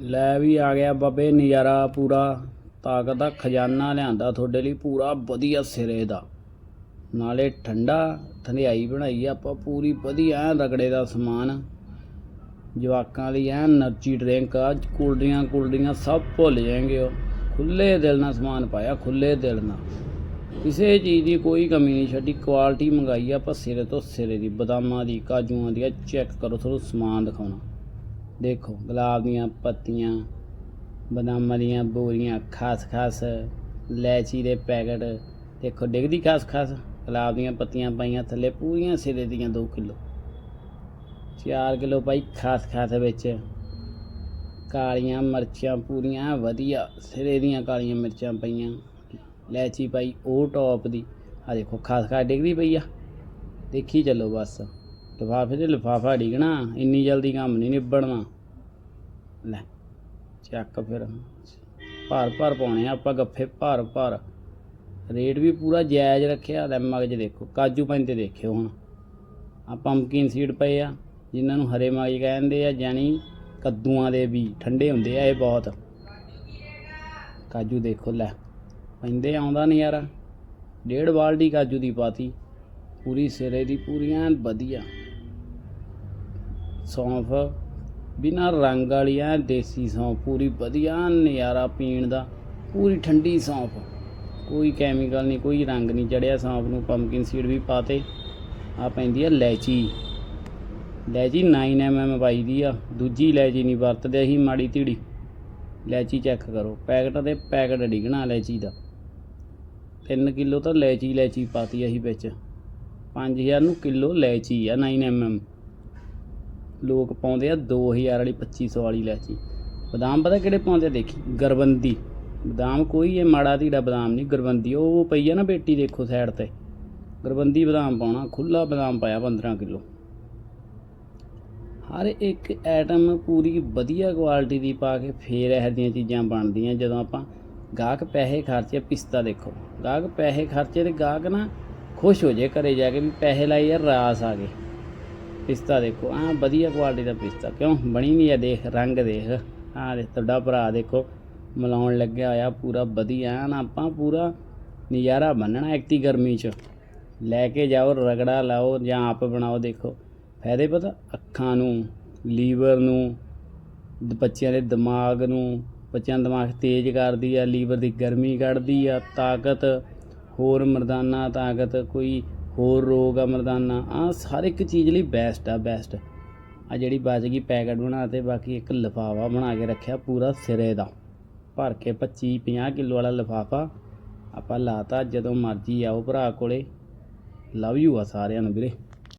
ਲੈ ਵੀ ਆ ਗਿਆ ਬਾਬੇ, ਨਜ਼ਾਰਾ ਪੂਰਾ। ਤਾਕਤ ਦਾ ਖਜ਼ਾਨਾ ਲਿਆਂਦਾ ਤੁਹਾਡੇ ਲਈ ਪੂਰਾ, ਵਧੀਆ ਸਿਰੇ ਦਾ। ਨਾਲੇ ਠੰਡਾ ਠੰਡਾਈ ਬਣਾਈ ਆਪਾਂ, ਪੂਰੀ ਵਧੀਆ ਐ ਰਗੜੇ ਦਾ ਸਮਾਨ। ਜਵਾਕਾਂ ਲਈ ਐ એનર્ਜੀ ਡਰਿੰਕ ਆ ਕੁਲਡੀਆਂ ਕੁਲਡੀਆਂ ਸਭ ਭੁੱਲ ਜਾਏਂਗੇ ਉਹ। ਖੁੱਲੇ ਦਿਲ ਨਾਲ ਸਮਾਨ ਪਾਇਆ ਖੁੱਲੇ ਦਿਲ ਨਾਲ। ਕਿਸੇ ਚੀਜ਼ ਦੀ ਕੋਈ ਕਮੀ ਨਹੀਂ ਛੱਡੀ ਕੁਆਲਿਟੀ ਮੰਗਾਈ ਆਪਾਂ, ਸਿਰੇ ਤੋਂ ਸਿਰੇ ਦੀ ਬਦਾਮਾਂ ਦੀ, ਕਾਜੂਆਂ ਦੀ ਚੈੱਕ ਕਰੋ, ਤੁਹਾਨੂੰ ਸਮਾਨ ਦਿਖਾਉਣਾ। ਦੇਖੋ, ਗੁਲਾਬ ਦੀਆਂ ਪੱਤੀਆਂ, ਬਦਾਮਾਂ ਦੀਆਂ ਬੋਰੀਆਂ, ਖਾਸ ਖਾਸ ਲੈਚੀ ਦੇ ਪੈਕਟ, ਦੇਖੋ, ਡਿੱਗਦੀ ਖਾਸ ਖਾਸ, ਗੁਲਾਬ ਦੀਆਂ ਪੱਤੀਆਂ ਪਾਈਆਂ ਥੱਲੇ ਪੂਰੀਆਂ ਸਿਰੇ ਦੀਆਂ 2 ਕਿਲੋ। 4 ਕਿਲੋ ਪਾਈ ਖਾਸ ਖਾਸ ਵਿੱਚ। ਕਾਲੀਆਂ ਮਿਰਚਾਂ ਪੂਰੀਆਂ, ਵਧੀਆ, ਸਿਰੇ ਦੀਆਂ ਕਾਲੀਆਂ ਮਿਰਚਾਂ ਪਈਆਂ। ਲੈਚੀ ਪਾਈ ਉਹ ਟੌਪ ਦੀ। ਆ ਦੇਖੋ, ਖਾਸ ਖਾਸ ਡਿੱਗਦੀ ਪਈ ਆ। ਦੇਖੀ ਚੱਲੋ ਬਸ। ਲਿਫਾਫੇ ਤੇ ਲਿਫਾਫਾ ਡਿਗਣਾ, ਇੰਨੀ ਜਲਦੀ ਕੰਮ ਨਹੀਂ ਨਿਬੜਨਾ। ਲੈ, ਚੱਕ ਫਿਰ। ਭਾਰ ਭਾਰ ਪਾਉਣੇ ਆ ਆਪਾਂ ਗੱਫੇ, ਭਾਰ ਭਾਰ। ਰੇਟ ਵੀ ਪੂਰਾ ਜਾਇਜ਼ ਰੱਖਿਆ ਲੈ ਮਗਜ ਦੇਖੋ, ਕਾਜੂ ਪੈਂਦੇ ਦੇਖਿਓ ਹੁਣ। ਆ ਪੰਪਕਿਨ ਸੀਡ ਪਏ ਆ, ਜਿਨ੍ਹਾਂ ਨੂੰ ਹਰੇ ਮਗਜ ਕਹਿੰਦੇ ਆ ਜਾਨੀ ਕੱਦੂਆਂ ਦੇ ਵੀ ਠੰਡੇ ਹੁੰਦੇ ਆ ਇਹ ਬਹੁਤ। ਕਾਜੂ ਦੇਖੋ, ਲੈ, ਪੈਂਦੇ ਆਉਂਦਾ ਨਹੀਂ ਯਾਰ ਡੇਢ ਬਾਲਟੀ ਕਾਜੂ ਦੀ ਪਾਤੀ, ਪੂਰੀ ਸਿਰੇ ਦੀ ਪੂਰੀਆਂ, ਵਧੀਆ। ਸੌਂਫ, ਬਿਨਾਂ ਰੰਗ ਵਾਲੀ ਐ ਦੇਸੀ ਸੌਂਫ, ਪੂਰੀ ਵਧੀਆ ਨਜ਼ਾਰਾ ਪੀਣ ਦਾ, ਪੂਰੀ ਠੰਡੀ ਸੌਂਫ। ਕੋਈ ਕੈਮੀਕਲ ਨਹੀਂ, ਕੋਈ ਰੰਗ ਨਹੀਂ ਚੜਿਆ ਸੌਂਫ ਨੂੰ ਪੰਪਕਿਨ ਸੀਡ ਵੀ ਪਾਤੇ। ਆ ਪੈਂਦੀ ਆ ਲੈਚੀ। ਲੈਚੀ 9 mm ਪਾਈ ਦੀ ਆ। ਦੂਜੀ ਇਲਾਇਚੀ ਨਹੀਂ ਵਰਤਦੇ ਅਸੀਂ, ਮਾੜੀ ਧੀੜੀ। ਲੈਚੀ ਚੈੱਕ ਕਰੋ। ਪੈਕਟ ਤੇ ਪੈਕਟ ਡਿਗਣਾ ਇਲਾਇਚੀ ਦਾ। 3 ਕਿਲੋ ਤਾਂ ਲੈਚੀ ਲੈਚੀ ਪਾਤੀ ਅਸੀਂ ਵਿੱਚ। 5000 ਨੂੰ ਕਿਲੋ ਲੈਚੀ ਆ 9 mm ਲੋਕ ਪਾਉਂਦੇ ਆ 2000 ਵਾਲੀ 2500 ਵਾਲੀ ਇਲਾਇਚੀ ਬਦਾਮ ਪਤਾ ਕਿਹੜੇ ਪਾਉਂਦੇ ਆ ਦੇਖੀ? ਗਰਬੰਦੀ। ਬਦਾਮ ਕੋਈ ਇਹ ਮਾੜਾ ਧੀੜਾ ਬਦਾਮ ਨਹੀਂ, ਗਰਬੰਦੀ। ਉਹ ਪਈ ਆ ਨਾ ਬੇਟੀ ਦੇਖੋ ਸਾਈਡ ਤੇ। ਗਰਬੰਦੀ ਬਦਾਮ ਪਾਉਣਾ ਖੁੱਲਾ ਬਦਾਮ ਪਾਇਆ 15 ਕਿਲੋ। ਹਰ ਇੱਕ ਐਟਮ ਪੂਰੀ ਵਧੀਆ ਕੁਆਲਿਟੀ ਦੀ ਪਾ ਕੇ ਫੇਰ ਇਹੋ ਜਿਹੀਆਂ ਚੀਜ਼ਾਂ ਬਣਦੀਆਂ, ਜਦੋਂ ਆਪਾਂ ਗਾਹਕ ਪੈਸੇ ਖਰਚੇ, ਪਿਸਤਾ ਦੇਖੋ। ਗਾਹਕ ਪੈਸੇ ਖਰਚੇ ਤੇ ਗਾਹਕ ਨਾ ਖੁਸ਼ ਹੋ ਜੇ ਘਰੇ ਜਾ ਕੇ ਵੀ ਪੈਸੇ ਲਾਏ ਯਾਰ ਰਾਸ ਆ ਗਏ। ਪਿਸਤਾ ਦੇਖੋ। ਆ ਵਧੀਆ ਕੁਆਲਿਟੀ ਦਾ ਪਿਸਤਾ। ਕਿਉਂ? ਬਣੀ ਨਹੀਂ ਆ, ਦੇਖ, ਰੰਗ ਦੇਖ। ਆ ਦੇ ਤੁਹਾਡਾ ਭਰਾ ਦੇਖੋ, ਮਿਲਾਉਣ ਲੱਗਿਆ ਹੋਇਆ, ਪੂਰਾ ਵਧੀਆ। ਐਨ ਆਪਾਂ ਪੂਰਾ ਨਜ਼ਾਰਾ ਬੰਨਣਾ ਐਕਤੀ ਗਰਮੀ 'ਚ। ਲੈ ਕੇ ਜਾਓ, ਰਗੜਾ ਲਾਓ, ਜਾਂ ਆਪ ਬਣਾਓ, ਦੇਖੋ। ਫਾਇਦੇ ਪਤਾ? ਅੱਖਾਂ ਨੂੰ, ਲੀਵਰ ਨੂੰ ਬੱਚਿਆਂ ਦੇ ਦਿਮਾਗ ਨੂੰ, ਬੱਚਿਆਂ ਦਾ ਦਿਮਾਗ ਤੇਜ਼ ਕਰਦੀ ਆ, ਲੀਵਰ ਦੀ ਗਰਮੀ ਕੱਢਦੀ ਆ, ਤਾਕਤ, ਹੋਰ ਮਰਦਾਨਾ ਤਾਕਤ, ਕੋਈ ਹੋਰ ਰੋਗ ਆ, ਮਰਦਾਨਾ ਆ ਹਰ ਇੱਕ ਚੀਜ਼ ਲਈ ਬੈਸਟ ਆ ਬੈਸਟ ਆ ਜਿਹੜੀ ਬਚ ਗਈ ਪੈਕਟ ਬਣਾ ਤੇ ਬਾਕੀ ਇੱਕ ਲਿਫਾਫਾ ਬਣਾ ਕੇ ਰੱਖਿਆ ਪੂਰਾ ਸਿਰੇ ਦਾ। ਭਰ ਕੇ 25 50 ਕਿਲੋ ਵਾਲਾ ਲਿਫਾਫਾ ਆਪਾਂ ਲਾਤਾ, ਜਦੋਂ ਮਰਜ਼ੀ ਆਓ ਭਰਾ ਕੋਲੇ। ਲਵ ਯੂ ਆ ਸਾਰਿਆਂ ਨੂੰ ਵੀਰੇ।